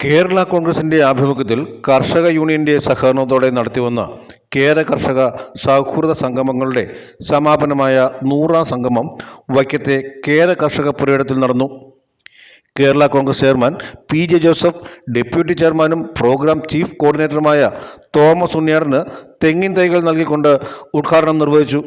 കേരള കോൺഗ്രസിന്റെ ആഭിമുഖ്യത്തിൽ കർഷക യൂണിയന്റെ സഹകരണത്തോടെ നടത്തിവന്ന കേര കർഷക സൗഹൃദ സംഗമങ്ങളുടെ സമാപനമായ നൂറാം സംഗമം വൈക്കത്തെ കേര കർഷക പുരയിടത്തിൽ നടന്നു. കേരള കോൺഗ്രസ് ചെയർമാൻ പി ജെ ജോസഫ് ഡെപ്യൂട്ടി ചെയർമാനും പ്രോഗ്രാം ചീഫ് കോർഡിനേറ്ററുമായ തോമസ് ഉണ്ണിയാറിന് തെങ്ങിൻ തൈകൾ നൽകിക്കൊണ്ട് ഉദ്ഘാടനം നിർവഹിച്ചു.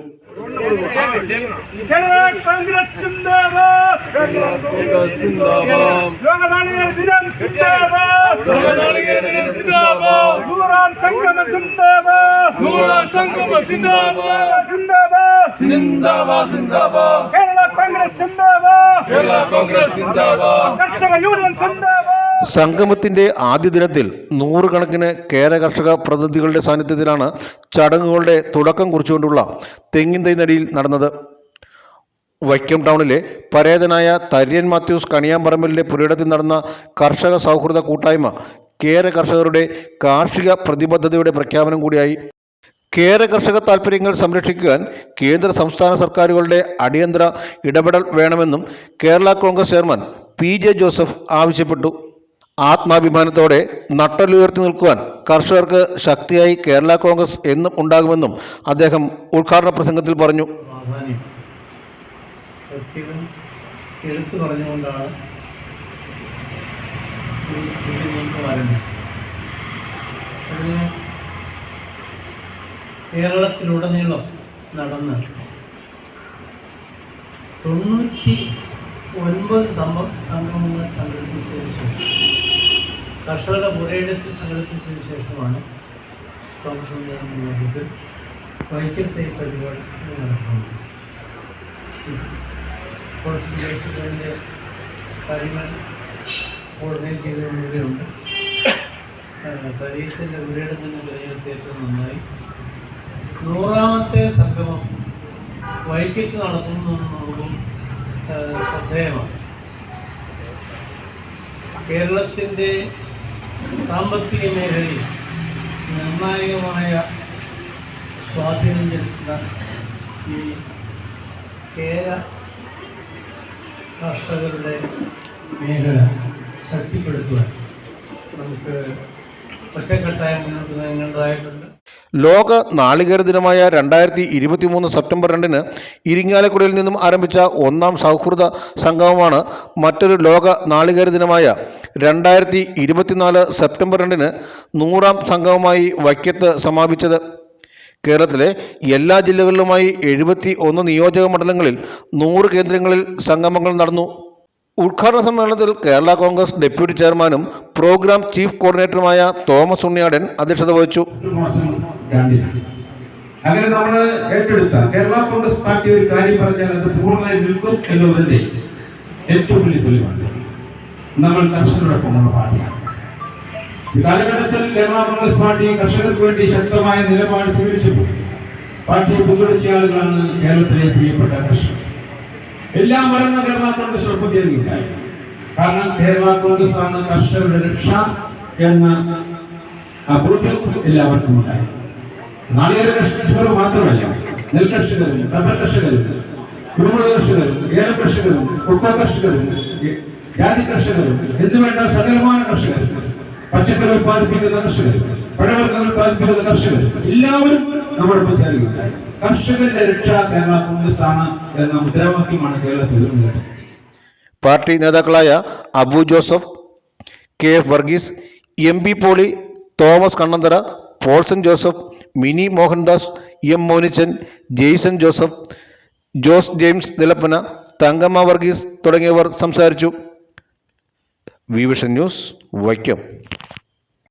സംഗമം കേരള കോൺഗ്രസ് സംഗമത്തിന്റെ ആദ്യ ദിനത്തിൽ നൂറുകണക്കിന് കേര കർഷക പ്രതിനിധികളുടെ സാന്നിധ്യത്തിലാണ് ചടങ്ങുകളുടെ തുടക്കം കുറിച്ചുകൊണ്ടുള്ള തെങ്ങിൻ തൈ നടിയിൽ നടന്നത്. വൈക്കം ടൗണിലെ പരേതനായ തര്യൻ മാത്യൂസ് കണിയാമ്പറമ്പലിന്റെ പുരയിടത്തിൽ നടന്ന കർഷക സൗഹൃദ കൂട്ടായ്മ കേര കർഷകരുടെ കാർഷിക പ്രതിബദ്ധതയുടെ പ്രഖ്യാപനം കൂടിയായി. കേര കർഷക താൽപ്പര്യങ്ങൾ സംരക്ഷിക്കുവാൻ കേന്ദ്ര സംസ്ഥാന സർക്കാരുകളുടെ അടിയന്തര ഇടപെടൽ വേണമെന്നും കേരള കോൺഗ്രസ് ചെയർമാൻ പി ജെ ജോസഫ് ആവശ്യപ്പെട്ടു. ആത്മാഭിമാനത്തോടെ നട്ടലുയർത്തി നിൽക്കുവാൻ കർഷകർക്ക് ശക്തിയായി കേരള കോൺഗ്രസ് എന്നും ഉണ്ടാകുമെന്നും അദ്ദേഹം ഉദ്ഘാടന പ്രസംഗത്തിൽ പറഞ്ഞു. പ്രത്യേകം എടുത്തു പറഞ്ഞുകൊണ്ടാണ് അതിന് കേരളത്തിലുടനീളം നടന്ന് തൊണ്ണൂറ്റി ഒൻപത് സംഭവ സംഗമങ്ങൾ സംഘടിപ്പിച്ചതിന് ശേഷം കർഷകരുടെ പുരയിടത്തിൽ സംഘടിപ്പിച്ചതിന് ശേഷമാണ് നേതൃത്വത്തിൽ വൈക്കത്തെ പരിപാടി നടത്തുന്നത് കോൺസ്റ്റിറ്റ്യൂഷന്റെ കാര്യങ്ങൾ കോർഡിനേറ്റ് ചെയ്തുകൊണ്ടിരിക്കുന്നുണ്ട് പരീക്ഷന്റെ പുരയിടം തന്നെ വിലയിരുത്തി ഏറ്റവും നന്നായി. നൂറാമത്തെ സംഗമം വൈക്കത്ത് നടത്തുന്നു എന്നുള്ളതും ഏഹ്, ശ്രദ്ധേയമാണ്. കേരളത്തിന്റെ സാമ്പത്തിക മേഖലയിൽ നിർണായകമായ സ്വാധീനം ചെലുത്തുന്ന ഈ കേര കർഷകരുടെ മേഖല ശക്തിപ്പെടുത്തുവാൻ നമുക്ക് ഒറ്റക്കെട്ടായ മുന്നോട്ട് നീങ്ങേണ്ടതായിട്ടുണ്ട് ലോക നാളികേര ദിനമായ രണ്ടായിരത്തി ഇരുപത്തി മൂന്ന് സെപ്റ്റംബർ രണ്ടിന് ഇരിങ്ങാലക്കുടയിൽ നിന്നും ആരംഭിച്ച ഒന്നാം സൗഹൃദ സംഗമമാണ് മറ്റൊരു ലോക നാളികേര ദിനമായ രണ്ടായിരത്തി ഇരുപത്തിനാല് സെപ്റ്റംബർ രണ്ടിന് നൂറാം സംഗമമായി വൈക്കത്ത് സമാപിച്ചത്. കേരളത്തിലെ എല്ലാ ജില്ലകളിലുമായി എഴുപത്തി ഒന്ന് നിയോജക മണ്ഡലങ്ങളിൽ നൂറ് കേന്ദ്രങ്ങളിൽ സംഗമങ്ങൾ നടന്നു. ഉദ്ഘാടന സമ്മേളനത്തിൽ കേരള കോൺഗ്രസ് ഡെപ്യൂട്ടി ചെയർമാനും പ്രോഗ്രാം ചീഫ് കോർഡിനേറ്ററുമായ തോമസ് ഉണ്ണിയാടൻ അധ്യക്ഷത വഹിച്ചു. അങ്ങനെ നമ്മൾ ഏറ്റെടുത്ത കേരള കോൺഗ്രസ് പാർട്ടി ഒരു കാര്യം പറഞ്ഞാൽ അത് പൂർണമായി നിൽക്കും എന്നുള്ളതിന്റെ ഏറ്റവും വലിയ തെളിവാണ്. നമ്മൾ കർഷകരോടൊപ്പമുള്ള പാർട്ടിയാണ്. കാലഘട്ടത്തിൽ കേരള കോൺഗ്രസ് പാർട്ടി കർഷകർക്ക് വേണ്ടി ശക്തമായ നിലപാട് സ്വീകരിച്ചപ്പോൾ പാർട്ടിയെ പിന്തുണച്ച ആളുകളാണ് കേരളത്തിലെ പ്രിയപ്പെട്ട കർഷകർ. എല്ലാം മറന്ന കേരള കോൺഗ്രസ് ഒപ്പം കാരണം കേരള കോൺഗ്രസ് ആണ് കർഷകരുടെ രക്ഷ എന്ന ബോധ്യം എല്ലാവർക്കും ഉണ്ടായി. നാളികേര കർഷകർ മാത്രമല്ല നെൽകർഷകരും റബ്ബർ കർഷകരും കുരുമുളക് കർഷകരും ഏല കർഷകരും കൊക്കോ കർഷകരും ജാതി കർഷകരും എന്തുവേണ്ട സകലമായ കർഷകർ പച്ചക്കറി ഉൽപ്പാദിപ്പിക്കുന്ന കർഷകർ പഴവർഗങ്ങൾ ഉൽപ്പാദിപ്പിക്കുന്ന കർഷകർ എല്ലാവരും നമ്മുടെ ചേരുകയുണ്ടായി കർഷകരുടെ രക്ഷ കേരള കോൺഗ്രസ് ആണ് എന്ന മുദ്രാവാക്യമാണ് കേരളത്തിൽ ഉയർന്നത് പാർട്ടി നേതാക്കളായ Abu Joseph K F Varghese M P Poly Thomas Kannanthara Paulson Joseph Mini Mohandas M Monichan Jaison Joseph Jose James Nilappana Thankamma Varghese തുടങ്ങിയവർ സംസാരിച്ചു. വിവിഷൻ ന്യൂസ് വൈക്കം.